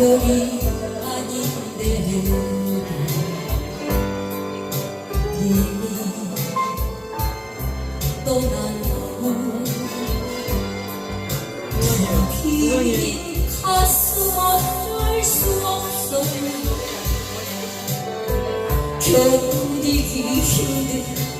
별이 아닌데 이미 떠나고 빈 가슴 어쩔 수 없어 견디기 힘든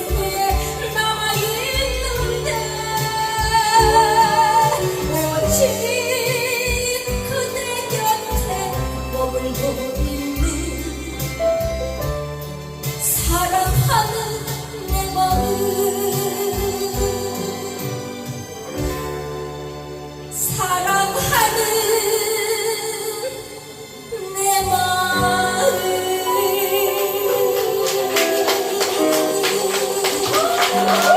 Oh,